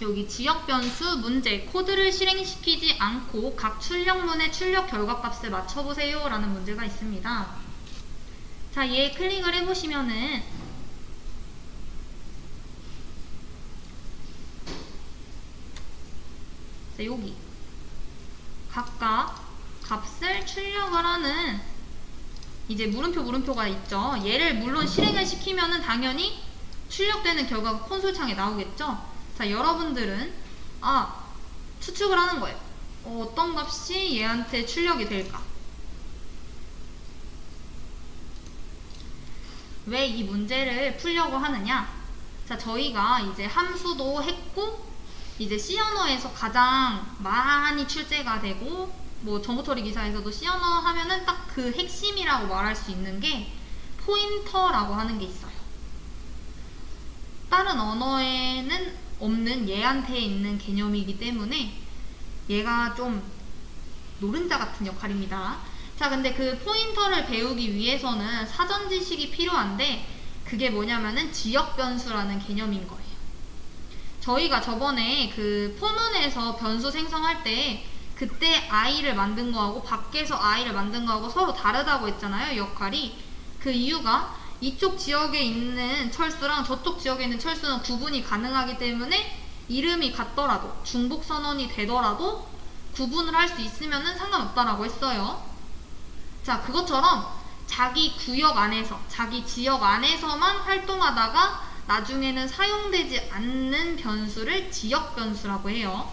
여기 지역 변수 문제 코드를 실행시키지 않고 각 출력문의 출력 결과값을 맞춰보세요 라는 문제가 있습니다. 자, 얘 클릭을 해보시면은 자, 여기 각각 값을 출력을 하는 이제 물음표 물음표가 있죠. 얘를 물론 실행을 시키면은 당연히 출력되는 결과가 콘솔 창에 나오겠죠. 자, 여러분들은 아 추측을 하는 거예요. 어, 어떤 값이 얘한테 출력이 될까? 왜 이 문제를 풀려고 하느냐? 자, 저희가 이제 함수도 했고 이제 C 언어에서 가장 많이 출제가 되고 뭐 정보 처리 기사에서도 C 언어 하면은 딱 그 핵심이라고 말할 수 있는 게 포인터라고 하는 게 있어요. 다른 언어에는 없는 얘한테 있는 개념이기 때문에 얘가 좀 노른자 같은 역할입니다. 자, 근데 그 포인터를 배우기 위해서는 사전 지식이 필요한데 그게 뭐냐면은 지역 변수라는 개념인 거예요. 저희가 저번에 그 포문에서 변수 생성할 때 그때 i를 만든 거하고 밖에서 i를 만든 거하고 서로 다르다고 했잖아요, 역할이. 그 이유가 이쪽 지역에 있는 철수랑 저쪽 지역에 있는 철수는 구분이 가능하기 때문에 이름이 같더라도 중복 선언이 되더라도 구분을 할 수 있으면은 상관없다라고 했어요. 자, 그것처럼 자기 구역 안에서, 자기 지역 안에서만 활동하다가 나중에는 사용되지 않는 변수를 지역 변수라고 해요.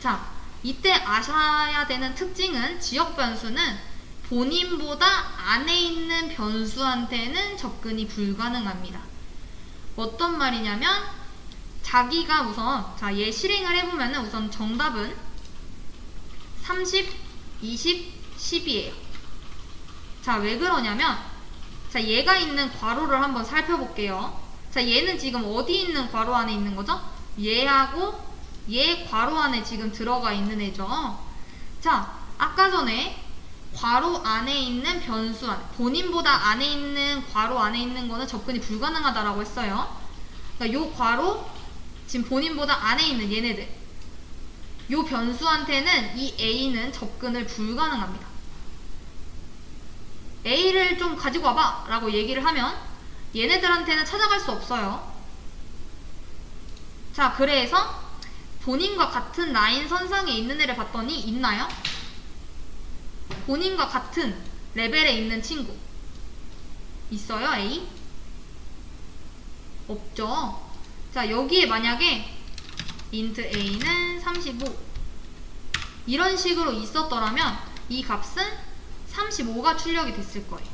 자, 이때 아셔야 되는 특징은 지역 변수는 본인보다 안에 있는 변수한테는 접근이 불가능합니다. 어떤 말이냐면 자기가 우선 자얘 실행을 해보면은 우선 정답은 30, 20, 10이에요. 자 왜 그러냐면 자 얘가 있는 괄호를 한번 살펴볼게요. 자 얘는 지금 어디 있는 괄호 안에 있는 거죠? 얘하고 얘 괄호 안에 지금 들어가 있는 애죠. 자 아까 전에 괄호 안에 있는 변수 안, 본인보다 안에 있는 괄호 안에 있는 거는 접근이 불가능하다라고 했어요. 그러니까 요 괄호 지금 본인보다 안에 있는 얘네들 요 변수한테는 이 A는 접근을 불가능합니다. A를 좀 가지고 와봐 라고 얘기를 하면 얘네들한테는 찾아갈 수 없어요. 자 그래서 본인과 같은 라인 선상에 있는 애를 봤더니 있나요? 본인과 같은 레벨에 있는 친구. 있어요 A? 없죠. 자 여기에 만약에 int a는 35 이런 식으로 있었더라면 이 값은 35가 출력이 됐을 거예요.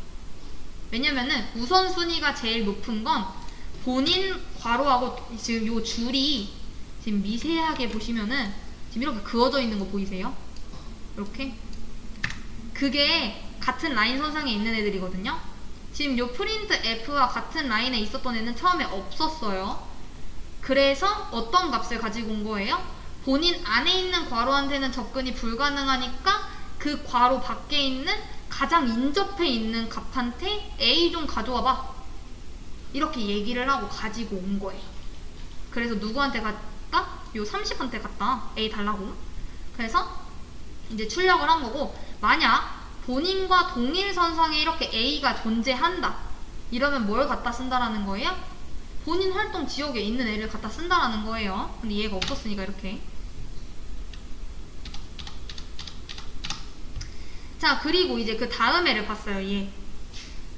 왜냐면은 우선순위가 제일 높은 건 본인 괄호하고 지금 요 줄이 지금 미세하게 보시면은 지금 이렇게 그어져 있는 거 보이세요? 이렇게 그게 같은 라인 선상에 있는 애들이거든요. 지금 요 프린트 F와 같은 라인에 있었던 애는 처음에 없었어요. 그래서 어떤 값을 가지고 온 거예요? 본인 안에 있는 괄호한테는 접근이 불가능하니까 그 괄호 밖에 있는 가장 인접해 있는 값한테 A 좀 가져와 봐. 이렇게 얘기를 하고 가지고 온 거예요. 그래서 누구한테 갔다? 요 30한테 갔다. A 달라고. 그래서 이제 출력을 한 거고 만약 본인과 동일 선상에 이렇게 A가 존재한다. 이러면 뭘 갖다 쓴다라는 거예요? 본인 활동 지역에 있는 애를 갖다 쓴다라는 거예요. 근데 얘가 없었으니까 이렇게. 자, 그리고 이제 그 다음 애를 봤어요, 얘.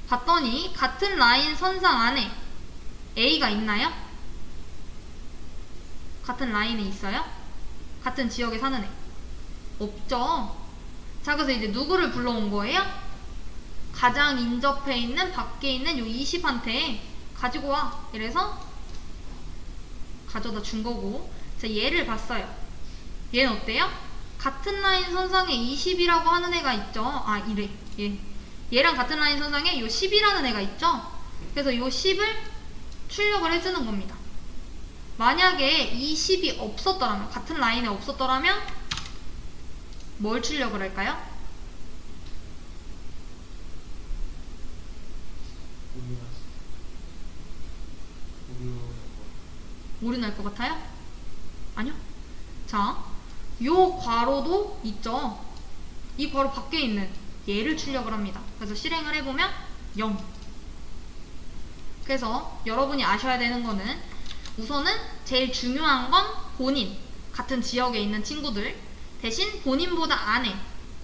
봤더니 같은 라인 선상 안에 A가 있나요? 같은 라인에 있어요? 같은 지역에 사는 애. 없죠. 자, 그래서 이제 누구를 불러온 거예요? 가장 인접해 있는 밖에 있는 요 20한테 가지고 와. 이래서 가져다 준 거고. 자, 얘를 봤어요. 얘는 어때요? 같은 라인 선상에 20이라고 하는 애가 있죠. 아, 이래. 얘. 얘랑 같은 라인 선상에 요 10이라는 애가 있죠. 그래서 요 10을 출력을 해주는 겁니다. 만약에 이 10이 없었더라면, 같은 라인에 없었더라면, 뭘 출력을 할까요? 오류 날 것 같아요? 아니요. 자, 요 괄호도 있죠. 이 괄호 밖에 있는 얘를 출력을 합니다. 그래서 실행을 해보면 0. 그래서 여러분이 아셔야 되는 거는 우선은 제일 중요한 건 본인, 같은 지역에 있는 친구들 대신 본인보다 안에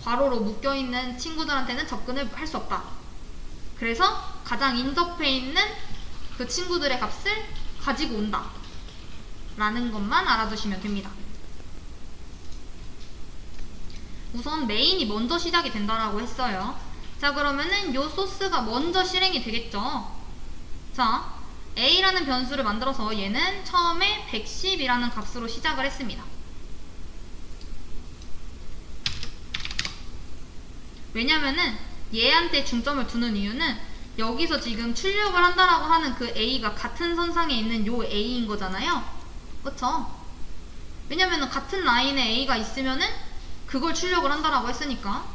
괄호로 묶여있는 친구들한테는 접근을 할 수 없다. 그래서 가장 인접해 있는 그 친구들의 값을 가지고 온다. 라는 것만 알아두시면 됩니다. 우선 메인이 먼저 시작이 된다라고 했어요. 자 그러면은 요 소스가 먼저 실행이 되겠죠. 자 a라는 변수를 만들어서 얘는 처음에 110이라는 값으로 시작을 했습니다. 왜냐면은 얘한테 중점을 두는 이유는 여기서 지금 출력을 한다라고 하는 그 a가 같은 선상에 있는 요 a인 거잖아요. 그쵸? 왜냐면은 같은 라인에 a가 있으면은 그걸 출력을 한다라고 했으니까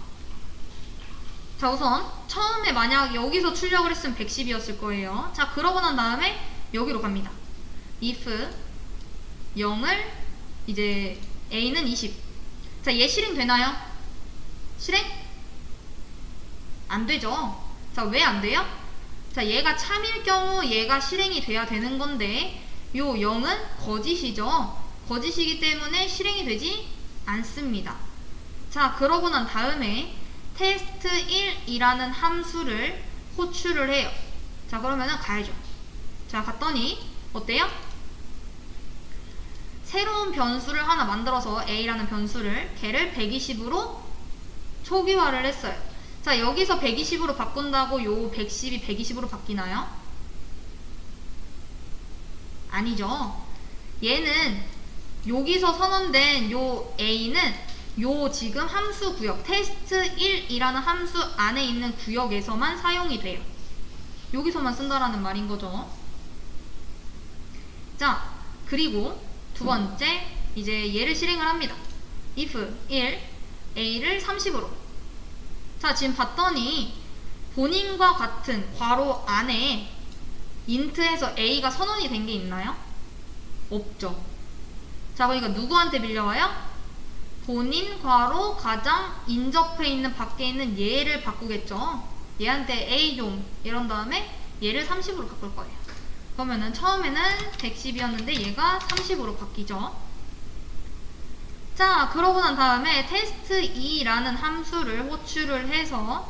자 우선 처음에 만약 여기서 출력을 했으면 110이었을 거예요 자 그러고 난 다음에 여기로 갑니다 if 0을 이제 a는 20 자 얘 실행 되나요? 실행? 안 되죠? 자 왜 안 돼요? 자 얘가 참일 경우 얘가 실행이 돼야 되는 건데 요 0은 거짓이죠. 거짓이기 때문에 실행이 되지 않습니다. 자 그러고 난 다음에 테스트 1이라는 함수를 호출을 해요. 자 그러면은 가야죠. 자 갔더니 어때요? 새로운 변수를 하나 만들어서 a라는 변수를 걔를 120으로 초기화를 했어요 자 여기서 120으로 바꾼다고 요 110이 120으로 바뀌나요? 아니죠 얘는 여기서 선언된 요 a는 요 지금 함수 구역 테스트 1이라는 함수 안에 있는 구역에서만 사용이 돼요. 여기서만 쓴다라는 말인 거죠. 자, 그리고 두 번째 이제 얘를 실행을 합니다. if 1 a를 30으로 자, 지금 봤더니 본인과 같은 괄호 안에 인트에서 a가 선언이 된 게 있나요? 없죠. 자, 그러니까 누구한테 빌려와요? 본인 괄호 가장 인접해 있는 밖에 있는 얘를 바꾸겠죠. 얘한테 A 좀 이런 다음에 얘를 30으로 바꿀 거예요. 그러면은 처음에는 110이었는데 얘가 30으로 바뀌죠. 자, 그러고 난 다음에 테스트 2라는 함수를 호출을 해서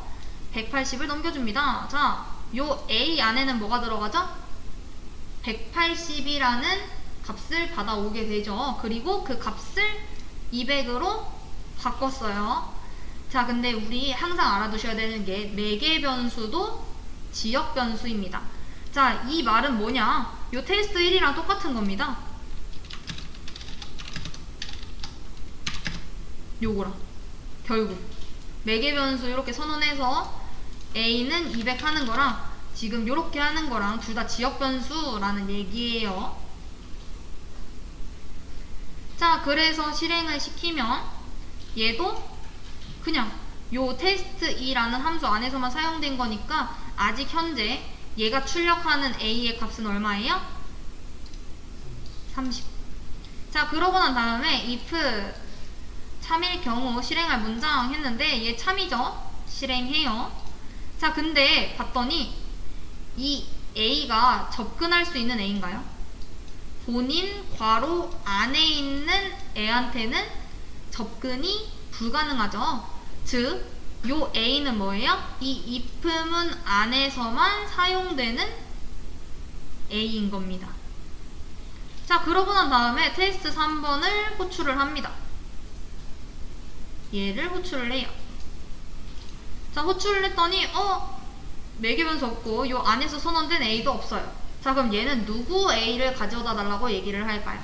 180을 넘겨줍니다. 자, 요 A 안에는 뭐가 들어가죠? 180이라는 값을 받아오게 되죠. 그리고 그 값을 200으로 바꿨어요. 자, 근데 우리 항상 알아두셔야 되는 게 매개 변수도 지역 변수입니다. 자, 이 말은 뭐냐? 요 테스트 1이랑 똑같은 겁니다. 요거랑 결국 매개 변수 이렇게 선언해서 A는 200 하는 거랑 지금 이렇게 하는 거랑 둘 다 지역 변수라는 얘기예요. 자, 그래서 실행을 시키면 얘도 그냥 요 테스트 2라는 함수 안에서만 사용된 거니까 아직 현재 얘가 출력하는 A의 값은 얼마예요? 30. 자, 그러고 난 다음에 if 참일 경우 실행할 문장 했는데 얘 참이죠? 실행해요. 자, 근데 봤더니 이 A가 접근할 수 있는 A인가요? 본인 괄호 안에 있는 애한테는 접근이 불가능하죠. 즉, 요 A는 뭐예요? 이 if문 안에서만 사용되는 A인 겁니다. 자, 그러고 난 다음에 테스트 3번을 호출을 합니다. 얘를 호출을 해요. 자, 호출을 했더니, 어? 매개변수 없고, 요 안에서 선언된 A도 없어요. 자 그럼 얘는 누구 A를 가져다 달라고 얘기를 할까요?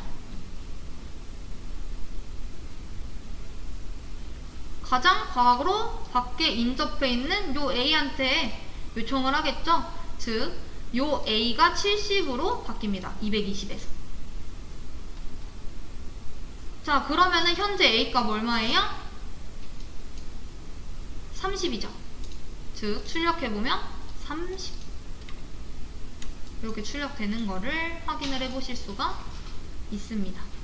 가장 과거로 밖에 인접해 있는 요 A한테 요청을 하겠죠? 즉, 요 A가 70으로 바뀝니다. 220에서. 자, 그러면은 현재 A 값 얼마예요? 30이죠. 즉, 출력해보면 30. 이렇게 출력되는 거를 확인을 해 보실 수가 있습니다.